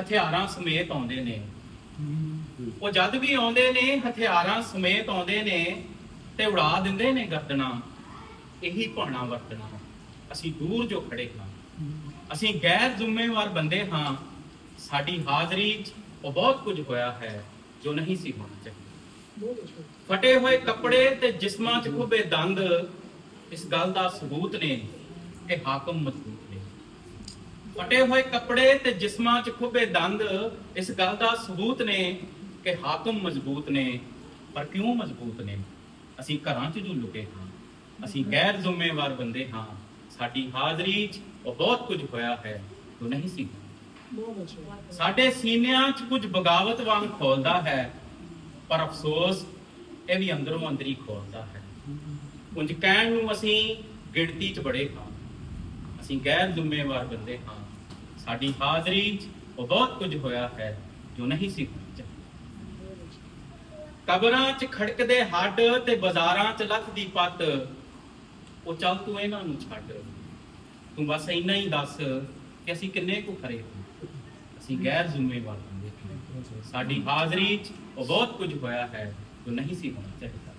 ਹਥਿਆਰਾਂ ਸਮੇਤ ਆਉਂਦੇ ਨੇ। ਉਹ ਜਦ ਵੀ ਆਉਂਦੇ ਨੇ ਹਥਿਆਰਾਂ ਸਮੇਤ ਆਉਂਦੇ ਨੇ ਤੇ ਉਡਾ ਦਿੰਦੇ ਨੇ ਗਰਦਨਾਂ। ਇਹੀ ਭਾਣਾ ਵਰਤਣਾ। ਅਸੀਂ ਦੂਰ ਜੋ ਖੜੇ ਹਾਂ। ਅਸੀਂ ਗੈਰ ਜ਼ਿੰਮੇਵਾਰ ਬੰਦੇ ਹਾਂ। ਸਾਡੀ ਹਾਜ਼ਰੀ 'ਚ ਉਹ ਬਹੁਤ ਕੁਝ ਹੋਇਆ ਹੈ ਜੋ ਨਹੀਂ ਸੀ ਹੋਣਾ ਚਾਹੀਦਾ। ਫਟੇ ਹੋਏ ਕੱਪੜੇ ਤੇ ਜਿਸਮਾਂ 'ਚ ਖੁੱਬੇ ਦੰਦ ਇਸ ਗੱਲ ਦਾ ਸਬੂਤ ਨੇ ਕਿ ਹਾਕਮ ਮਜ਼ਬੂਤ ਫਟੇ ਹੋਏ ਕੱਪੜੇ ਤੇ ਜਿਸਮਾਂ 'ਚ ਖੁੱਬੇ ਦੰਦ, ਇਸ ਗੱਲ ਦਾ ਸਬੂਤ ਨੇ ਕਿ ਹਾਕਮ ਮਜ਼ਬੂਤ ਨੇ। ਪਰ ਕਿਉਂ ਮਜ਼ਬੂਤ ਨੇ? ਅਸੀਂ ਘਰਾਂ 'ਚ ਜੋ ਲੁਕੇ ਹਾਂ, ਅਸੀਂ ਗੈਰ ਜ਼ਿੰਮੇਵਾਰ ਬੰਦੇ ਹਾਂ, ਸਾਡੀ ਹਾਜ਼ਰੀ 'ਚ ਬਹੁਤ ਕੁਝ ਹੋਇਆ ਹੈ, ਜੋ ਨਹੀਂ ਸੀ। ਸਾਡੇ ਸੀਨਿਆਂ 'ਚ ਕੁਝ ਬਗਾਵਤ ਵਾਂਗ ਖੋਲਦਾ ਹੈ, ਪਰ ਅਫਸੋਸ, ਇਹ ਵੀ ਅੰਦਰੋਂ ਅੰਦਰੀ ਖੋਲਦਾ ਹੈ। ਕੁਝ ਕਹਿਣ ਨੂੰ ਅਸੀਂ ਗਿਣਤੀ 'ਚ ਬੜੇ ਹਾਂ। ਅਸੀਂ ਗੈਰ ਜ਼ਿੰਮੇਵਾਰ ਬੰਦੇ ਹਾਂ। ਸਾਡੀ ਹਾਜ਼ਰੀ 'ਚ ਬਹੁਤ ਕੁਝ ਹੋਇਆ ਹੈ ਜੋ ਨਹੀਂ ਸੀ ਕਬਰਾਂ 'ਚ ਖੜਕਦੇ ਹੱਡ ਤੇ ਬਾਜ਼ਾਰਾਂ 'ਚ ਲੱਥਦੀ ਪੱਤ, ਉਹ ਚੱਲ ਤੂੰ ਇਹਨਾਂ ਨੂੰ ਛੱਡ। ਤੂੰ ਬਸ ਇੰਨਾ ਹੀ ਦੱਸ ਕਿ ਅਸੀਂ ਕਿੰਨੇ ਕੁ ਖਰੇ ਹਾਂ। ਅਸੀਂ ਗੈਰ ਜ਼ਿੰਮੇਵਾਰ ਬੰਦੇ ਸਾਡੀ ਹਾਜ਼ਰੀ 'ਚ ਉਹ ਬਹੁਤ ਕੁਝ ਹੋਇਆ ਹੈ ਜੋ ਨਹੀਂ ਸੀ ਹੋਣਾ ਚਾਹੀਦਾ।